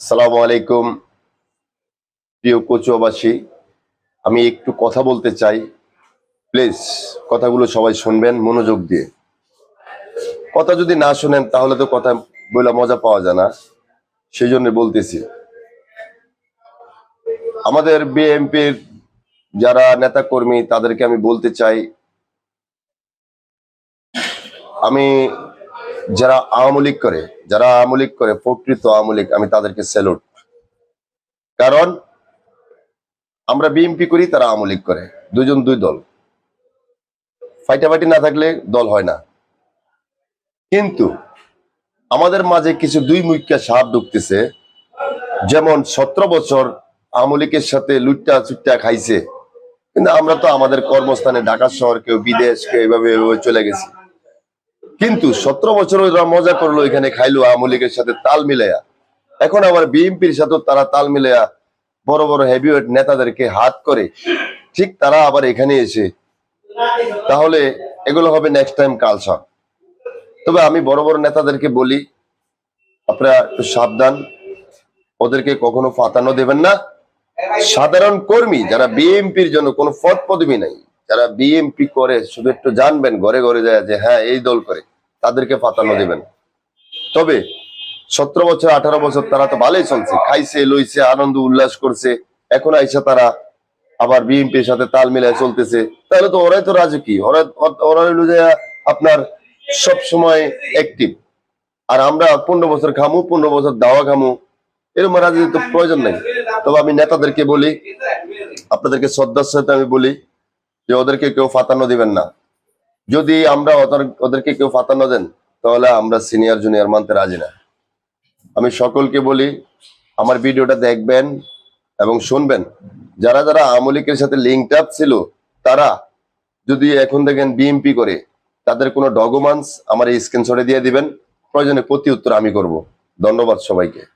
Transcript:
আসসালামু আলাইকুম, প্রিয় কচুয়াবাসী। আমি একটু কথা বলতে চাই। প্লিজ, কথাগুলো সবাই শুনবেন, মনোযোগ দিয়ে। কথা যদি না শুনেন, তাহলে তো কথা বলে মজা পাওয়া যায় না। সেই জন্য বলতেছি। আমাদের বিএনপির যারা নেতা কর্মী তাদেরকে আমি বলতে চাই, আমি যারা আওয়ামী লীগ করে, যারা আওয়ামী লীগ করে, প্রকৃত আওয়ামী লীগ, আমি তাদেরকে স্যালুট কারণ আমরা বিএনপি করি, তারা আওয়ামী লীগ করে দুজন দুই দল। ফাইটাফাইটি না থাকলে দল হয় না। কিন্তু আমাদের মাঝে কিছু দুই মুখ্যা সাপ ঢুকতেছে, যেমন সতেরো বছর আওয়ামী লীগের সাথে লুটটা চুট্টা খাইছে। কিন্তু আমরা তো আমাদের কর্মস্থানে, ঢাকা শহর, কেউ বিদেশ, কেউ এভাবে এভাবে চলে গেছি। কিন্তু সতেরো বছর ওরা মজা করল এখানে খাইলো আওয়ামী লীগের সাথে তাল মিলাইয়া। এখন আবার বিএনপির সাথে তারা তাল মিলাইয়া বড় বড় হেভিওয়েট নেতাদেরকে হাত করে ঠিক তারা আবার এখানে এসে তাহলে এগুলো হবে নেক্সট টাইম কালচার তবে আমি বড় বড় নেতাদেরকে বলি, আপনারা একটু সাবধান, ওদেরকে কখনো ফাতানো দেবেন না। সাধারণ কর্মী, যারা বিএনপির জন্য কোনো পদ পদবি নাই যারা বিএমপি করে শুধু একটু জানবেন ঘরে ঘরে যায় যে হ্যাঁ এই দল করে। তাদেরকে ফাতানো দেবেন। তবে সতেরো বছর আঠারো বছর তারা তো ভালোই চলছে। খাইছে লইছে আনন্দ উল্লাস করছে। এখন আইসা তারা আবার বিএনপির সাথে তাল মিলায় চলতেছে। তাহলে তো ওরাই তো রাজকীয়। ওরা ওরা হইল যে আপনার সব সময় অ্যাক্টিভ আর আমরা পনেরো বছর খামু পনেরো বছর দাওয়া খামু এরকম রাজনীতি তো প্রয়োজন নাই। তবে আমি নেতাদেরকে বলি আপনাদেরকে শ্রদ্ধার সাথে আমি বলি যে ওদেরকে কেউ ফাতানো দিবেন না। যদি আমরা ওদের- ওদেরকে কেউ ফাতানো দেন, তাহলে আমরা সিনিয়র জুনিয়র মানতে রাজি না। আমি সকলকে বলি, আমার ভিডিওটা দেখবেন এবং শুনবেন। যারা যারা আমলিকের সাথে লিঙ্ক আপ ছিল, তারা যদি এখন দেখেন বিএমপি করে, তাদের কোনো ডকুমেন্টস আমার এই স্ক্রিনশটে দিয়ে দিবেন। প্রয়োজনে প্রতি উত্তর আমি করব। ধন্যবাদ সবাইকে।